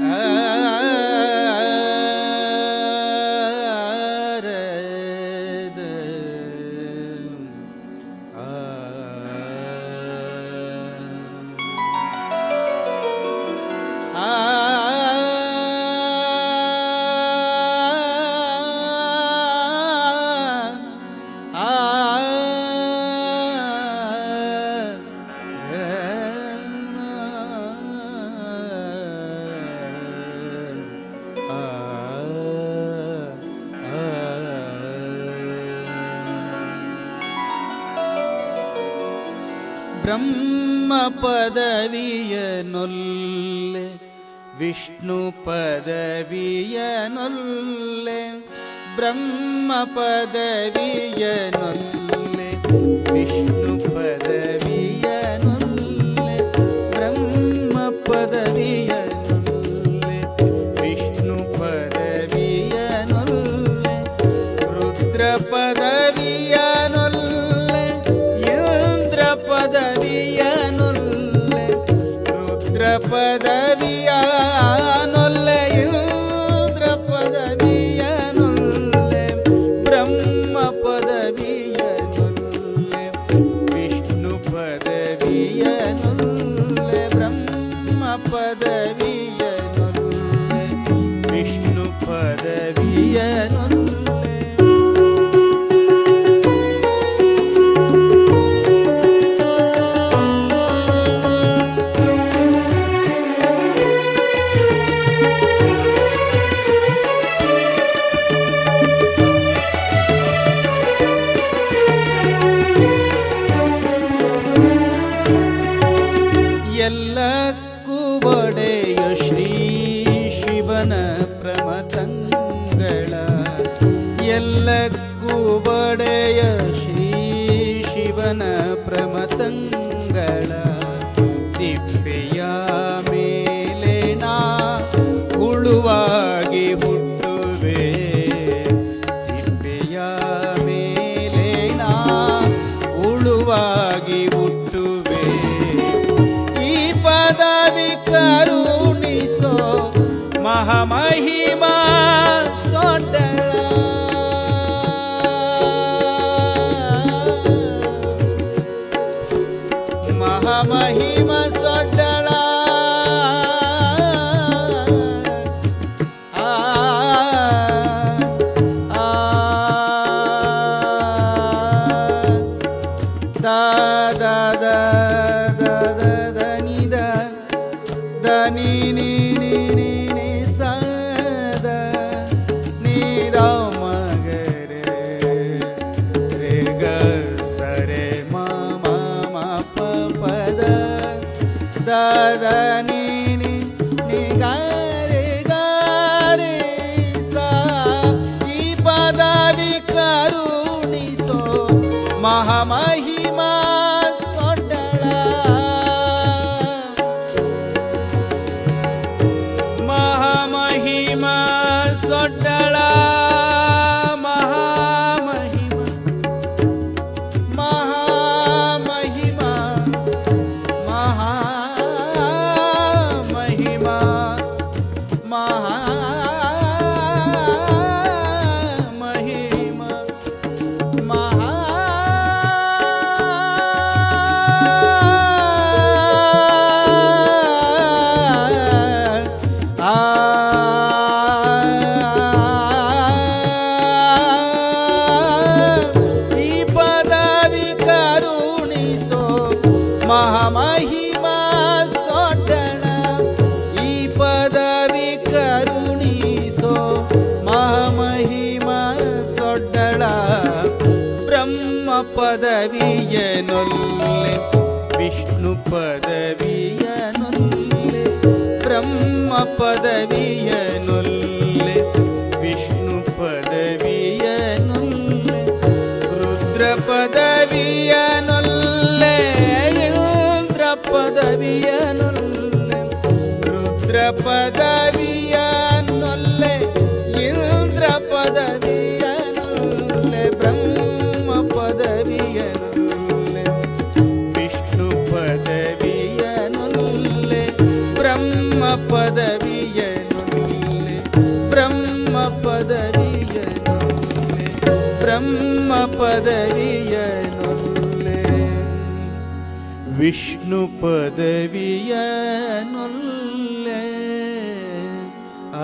Uh. ಬ್ರಹ್ಮ ಪದವಿಯ ನೊಲ್ಲೆ ವಿಷ್ಣು ಪದವಿಯ ನೊಲ್ಲೆ ಬ್ರಹ್ಮ ಪದವಿಯ ನೊಲ್ಲೆ ವಿಷ್ಣು ಪದವಿ ರುದ್ರ ಪದವಿಯ ಮಂಗಳ ಎಲ್ಲಕ್ಕೂ ಬಡೆಯ ಶ್ರೀ ಶಿವನ ಪ್ರಮತಂಗಳ. nada. ಮಹಿಮಾ ಸೊಡ್ಡಣ. ಈ ಪದವಿ ಕರುಣಿಸೋ ಮಹಾಮಹಿಮಾ ಸೊಡ್ಡಳ ಬ್ರಹ್ಮ ಪದವಿಯನೊಲ್ಲೆ ವಿಷ್ಣು ಪದವಿಯನೊಲ್ಲೆ ಬ್ರಹ್ಮ ಪದವಿ பதவியனுள்ளே பிரம்ம பதவியனுள்ளே பிரம்ம பதவியனுள்ளே விஷ்ணு பதவியனுள்ளே ஆ.